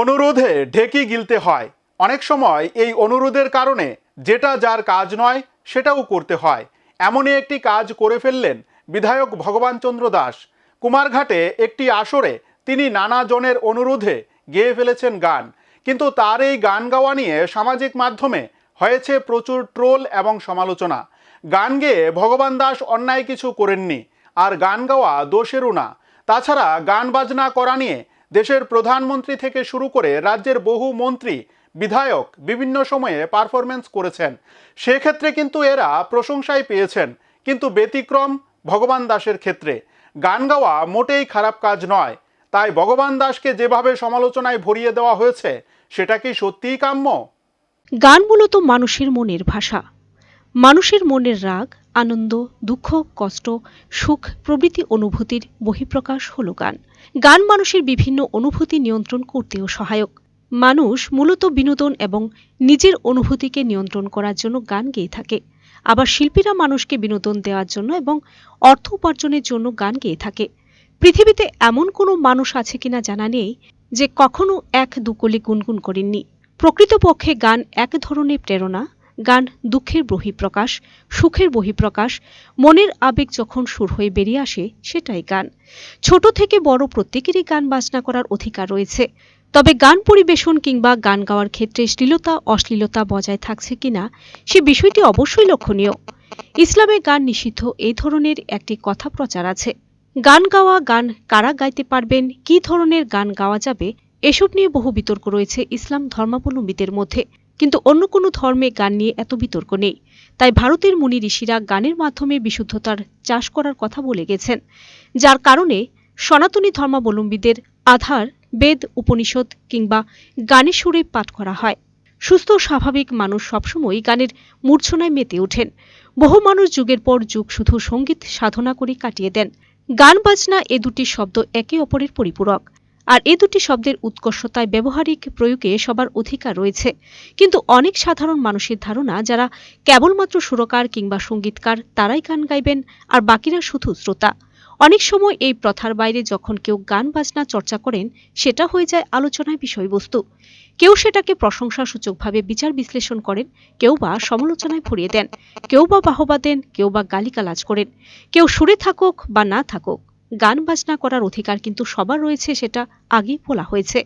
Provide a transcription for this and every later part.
অনুরোধে ঢেকি গিলতে হয়। অনেক সময় এই অনুরোধের কারণে যেটা যার কাজ নয়, সেটাও করতে হয়। এমনই একটি কাজ করে ফেললেন বিধায়ক ভগবান চন্দ্র দাস। কুমারঘাটে একটি আসরে তিনি নানা জনের অনুরোধে গেয়ে ফেলেছেন গান। কিন্তু তার এই গান গাওয়া নিয়ে সামাজিক মাধ্যমে হয়েছে প্রচুর ট্রোল এবং সমালোচনা। গান গেয়ে ভগবান দাস অন্যায় কিছু করেননি, আর গান গাওয়া দোষেরও না। তাছাড়া গান বাজনা করা নিয়ে দেশের প্রধানমন্ত্রী থেকে শুরু করে রাজ্যের বহু মন্ত্রী, বিধায়ক বিভিন্ন সময়ে পারফরমেন্স করেছেন। সেক্ষেত্রে কিন্তু এরা প্রশংসাই পেয়েছেন। কিন্তু ব্যতিক্রম ভগবান দাসের ক্ষেত্রে। গান গাওয়া মোটেই খারাপ কাজ নয়। তাই ভগবান দাসকে যেভাবে সমালোচনায় ভরিয়ে দেওয়া হয়েছে, সেটা কি সত্যিই কাম্য? গান মূলত মানুষের মনের ভাষা। মানুষের মনের রাগ আনন্দ, দুঃখ, কষ্ট, সুখ, প্রভৃতি অনুভূতির বহিঃপ্রকাশ হল গান। গান মানুষের বিভিন্ন অনুভূতি নিয়ন্ত্রণ করতেও সহায়ক। মানুষ মূলত বিনোদন এবং নিজের অনুভূতিকে নিয়ন্ত্রণ করার জন্য গান গেয়ে থাকে। আবার শিল্পীরা মানুষকে বিনোদন দেওয়ার জন্য এবং অর্থ উপার্জনের জন্য গান গেয়ে থাকে। পৃথিবীতে এমন কোনো মানুষ আছে কিনা জানা নেই যে কখনো এক দুকলি গুনগুন করেননি। প্রকৃতপক্ষে গান এক ধরনের প্রেরণা গান দুঃখের বহিঃপ্রকাশ, সুখের বহিঃপ্রকাশ, মনের আবেগ যখন সুর হয়ে বেরিয়ে আসে সেটাই গান। ছোট থেকে বড় প্রত্যেকেরই গান বাজনা করার অধিকার রয়েছে। তবে গান পরিবেশন কিংবা গান গাওয়ার ক্ষেত্রে শ্লীলতা, অশ্লীলতা বজায় থাকছে কিনা সে বিষয়টি অবশ্যই লক্ষণীয়। ইসলামে গান নিষিদ্ধ এই ধরনের একটি কথা প্রচার আছে। গান গাওয়া গান কারা গাইতে পারবেন, কি ধরনের গান গাওয়া যাবে, এসব নিয়ে বহু বিতর্ক রয়েছে ইসলাম ধর্মাবলম্বীদের মধ্যে। কিন্তু অন্য কোনো ধর্মে গান নিয়ে এত বিতর্ক নেই। তাই ভারতের মুনি ঋষিরা গানের মাধ্যমে বিশুদ্ধতার চাষ করার কথা বলে গেছেন, যার কারণে সনাতনী ধর্মাবলম্বীদের আধার, বেদ, উপনিষদ কিংবা গানের সুরে পাঠ করা হয়। সুস্থ স্বাভাবিক মানুষ সবসময় গানের মূর্ছনায় মেতে ওঠেন। বহু মানুষ যুগের পর যুগ শুধু সংগীত সাধনা করে কাটিয়ে দেন। গান বাজনা এ দুটি শব্দ একে অপরের পরিপূরক। আর এ দুটি শব্দের উৎকর্ষতায় ব্যবহারিক প্রয়োগে সবার অধিকার রয়েছে। কিন্তু অনেক সাধারণ মানুষের ধারণা, যারা কেবলমাত্র সুরকার কিংবা সঙ্গীতকার, তারাই গান গাইবেন, আর বাকিরা শুধু শ্রোতা। অনেক সময় এই প্রথার বাইরে যখন কেউ গান, বাজনা, চর্চা করেন, সেটা হয়ে যায় আলোচনায় বিষয়বস্তু। কেউ সেটাকে প্রশংসাসূচকভাবে বিচার বিশ্লেষণ করেন, কেউ বা সমালোচনায় ভরিয়ে দেন, কেউ বা বাহবা দেন, কেউ বা গালিকালাজ করেন। কেউ সুরে থাকুক বা না থাকুক গান বাজনা করার অধিকার কিন্তু সবার রয়েছে, সেটা আগেই বলা হয়েছে।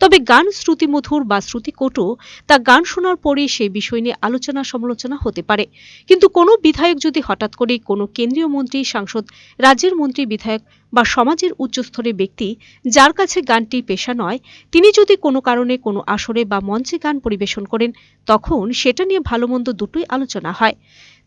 তবে গান শ্রুতিমধুর বা শ্রুতিকটু, তা গান শোনার পরে সেই বিষয় নিয়ে আলোচনা সমালোচনা হতে পারে। কিন্তু কোনো বিধায়ক যদি হঠাৎ করে কোনো কেন্দ্রীয় মন্ত্রী, সাংসদ, রাজ্যের মন্ত্রী বিধায়ক বা সমাজের উচ্চস্তরের ব্যক্তি যার কাছে গানটি পেশা নয়, তিনি যদি কোনো কারণে কোনো আসরে বা মঞ্চে গান পরিবেশন করেন, তখন সেটা নিয়ে ভালো মন্দ দুটোই আলোচনা হয়।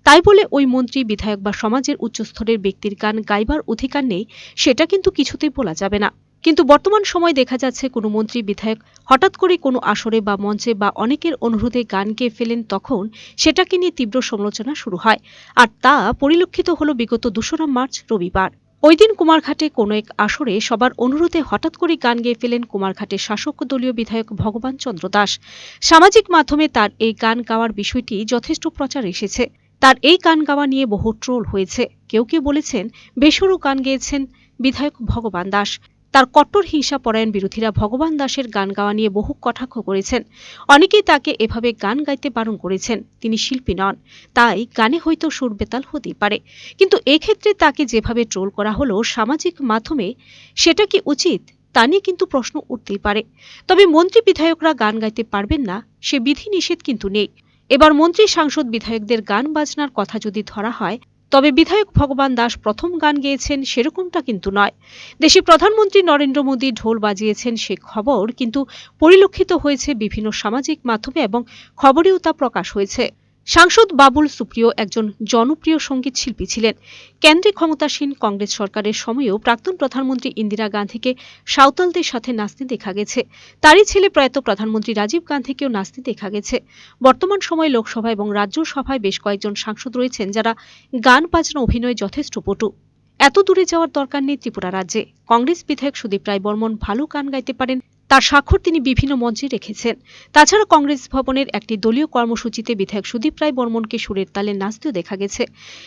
তাই বলে ওই মন্ত্রী, বিধায়ক বা সমাজের উচ্চস্তরের ব্যক্তির গান গাইবার অধিকার নেই, সেটা কিন্তু কিছুতেই বলা যাবে না। কিন্তু বর্তমান সময় দেখা যাচ্ছে কোনো মন্ত্রী, বিধায়ক হঠাৎ করে কোনো আসরে বা মঞ্চে বা অনেকের অনুরোধে গান গেয়ে ফেলেন তখন সেটাকে নিয়ে তীব্র সমালোচনা শুরু হয়। আর তা পরিলক্ষিত হলো বিগত দোসরা মার্চ, রবিবার। ওই দিন কুমারঘাটে কোনো এক আসরে সবার অনুরোধে হঠাৎ করে গান গেয়ে ফেলেন কুমারঘাটের শাসক দলীয় বিধায়ক ভগবান চন্দ্র দাস। সামাজিক মাধ্যমে তার এই গান গাওয়ার বিষয়টি যথেষ্ট প্রচার এসেছে। তার এই গান গাওয়া নিয়ে বহু ট্রোল হয়েছে। কেউ কেউ বলেছেন, বেসরু গান গেয়েছেন বিধায়ক ভগবান দাস। তার কট্টর হিংসা পরায়ণ বিরোধীরা ভগবান দাসের গান গাওয়া নিয়ে বহু কটাক্ষ করেছেন। অনেকেই তাকে এভাবে গান গাইতে বারণ করেছেন। তিনি শিল্পী নন। তাই গানে হয়তো সুর বেতাল হতেই পারে। কিন্তু এক্ষেত্রে তাকে যেভাবে ট্রোল করা হলো সামাজিক মাধ্যমে, সেটা কি উচিত? তা নিয়ে কিন্তু প্রশ্ন উঠতেই পারে। তবে মন্ত্রী বিধায়করা গান গাইতে পারবেন না, সে বিধি নিষেধ কিন্তু নেই। এবার মন্ত্রী সাংসদ বিধায়কদের গান বাজনার কথা যদি ধরা হয়, তবে বিধায়ক ভগবান দাস প্রথম গান গেয়েছেন সেরকমটা কিন্তু নয়। দেশে প্রধানমন্ত্রী নরেন্দ্র মোদী ঢোল বাজিয়েছেন সে খবর কিন্তু পরিলক্ষিত হয়েছে বিভিন্ন সামাজিক মাধ্যমে এবং খবরেও তা প্রকাশ হয়েছে। সাংসদ বাবুল সুপ্রিয় একজন জনপ্রিয় সংগীত শিল্পী ছিলেন। কেন্দ্রে ক্ষমতাসীন কংগ্রেস সরকারের সময়েও প্রাক্তন প্রধানমন্ত্রী ইন্দিরা গান্ধীকে সাঁওতালদের সাথে নাচতে দেখা গেছে। তারই ছেলে প্রয়াত প্রধানমন্ত্রী রাজীব গান্ধীকেও নাচতে দেখা গেছে। বর্তমান সময়ে লোকসভা এবং রাজ্যসভায় বেশ কয়েকজন সাংসদ রয়েছেন যারা গান, বাজনা, অভিনয়ে যথেষ্ট পটু। এত দূরে যাওয়ার দরকার নেই ত্রিপুরা রাজ্যে। কংগ্রেস বিধায়ক সুদীপ রায় বর্মন ভালো গান গাইতে পারেন তার স্বাক্ষর তিনি বিভিন্ন মঞ্চে রেখেছেন। তাছাড়া কংগ্রেস ভবনের একটি দলীয় কর্মসূচিতে বিধায়ক সুদীপ রায় বর্মনকে সুরের তালে নাচতেও দেখা গেছে।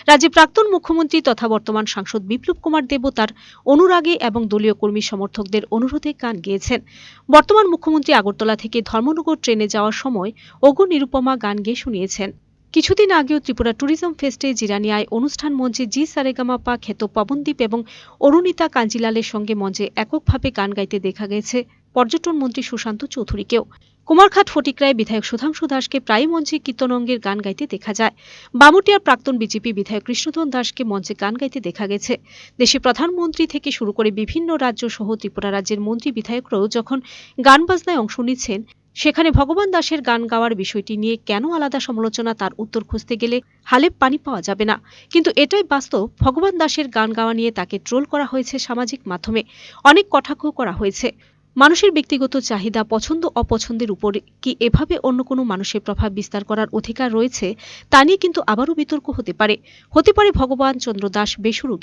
রাজ্যে প্রাক্তন মুখ্যমন্ত্রী তথা বর্তমান সাংসদ বিপ্লব কুমার দেবও তার অনুরাগে এবং দলীয় কর্মী সমর্থকদের অনুরোধে গান গেয়েছেন। বর্তমান মুখ্যমন্ত্রী আগরতলা থেকে ধর্মনগর ট্রেনে যাওয়ার সময় ওগো নিরুপমা গান গেয়ে শুনিয়েছেন। কিছুদিন আগেও ত্রিপুরা ট্যুরিজম ফেস্টে জিরানিয়ায় অনুষ্ঠান মঞ্চে জি সারেগামাপা খ্যাত পবনদীপ এবং অরুণিতা কাঞ্জিলালের সঙ্গে মঞ্চে এককভাবে গান গাইতে দেখা গেছে। পর্যটন মন্ত্রী সুশান্ত চৌধুরীকেও। কুমারঘাট ফটিকরায় বিধায়ক সুধাংশু দাসকে প্রায় মঞ্চে কীর্তনঙ্গের গান গাইতে দেখা যায়। বামুটিয়ার প্রাক্তন বিজেপি বিধায়ক কৃষ্ণধন দাসকে মঞ্চে গান গাইতে দেখা গেছে। দেশে প্রধানমন্ত্রী থেকে শুরু করে বিভিন্ন রাজ্য সহ ত্রিপুরা রাজ্যের মন্ত্রী বিধায়করাও যখন গান বাজনায় অংশ নিচ্ছেন, সেখানে ভগবান দাসের গান গাওয়ার বিষয়টি নিয়ে কেন আলাদা সমালোচনা তার উত্তর খুঁজতে গেলে হালে পানি পাওয়া যাবে না। কিন্তু এটাই বাস্তব, ভগবান দাসের গান গাওয়া নিয়ে তাকে ট্রোল করা হয়েছে সামাজিক মাধ্যমে। অনেক কটাক্ষ করা হয়েছে। মানুষের ব্যক্তিগত চাহিদা পছন্দ অপছন্দের উপর কি এভাবে অন্য কোনো মানুষের প্রভাব বিস্তার করার অধিকার রয়েছে, তা নিয়ে কিন্তু আবারও বিতর্ক হতে পারে। হতে পারে ভগবান চন্দ্র দাস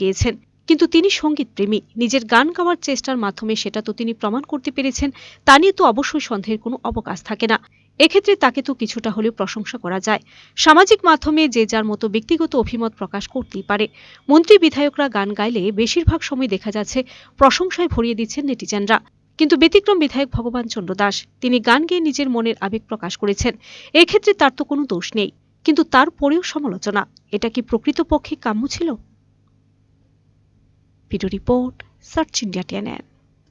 গিয়েছেন, কিন্তু তিনি সংগীত প্রেমী নিজের গান গাওয়ার চেষ্টার মাধ্যমে সেটা তো তিনি প্রমাণ করতে পেরেছেন, তা নিয়ে তো অবশ্যই সন্দেহের কোনো অবকাশ থাকে না। এক্ষেত্রে তাকে তো কিছুটা হলেও প্রশংসা করা যায়। সামাজিক মাধ্যমে যে যার মতো ব্যক্তিগত অভিমত প্রকাশ করতেই পারে। মন্ত্রী বিধায়করা গান গাইলে বেশিরভাগ সময় দেখা যাচ্ছে প্রশংসায় ভরিয়ে দিচ্ছেন নেটিজেনরা। কিন্তু ব্যতিক্রম বিধায়ক ভগবান চন্দ্র দাস, তিনি গান গেয়ে নিজের মনের আবেগ প্রকাশ করেছেন। এক্ষেত্রে তার তো কোনো দোষ নেই, কিন্তু তার পরেও সমালোচনা, এটা কি প্রকৃতপক্ষে কাম্য ছিল? Video report, search India TNN.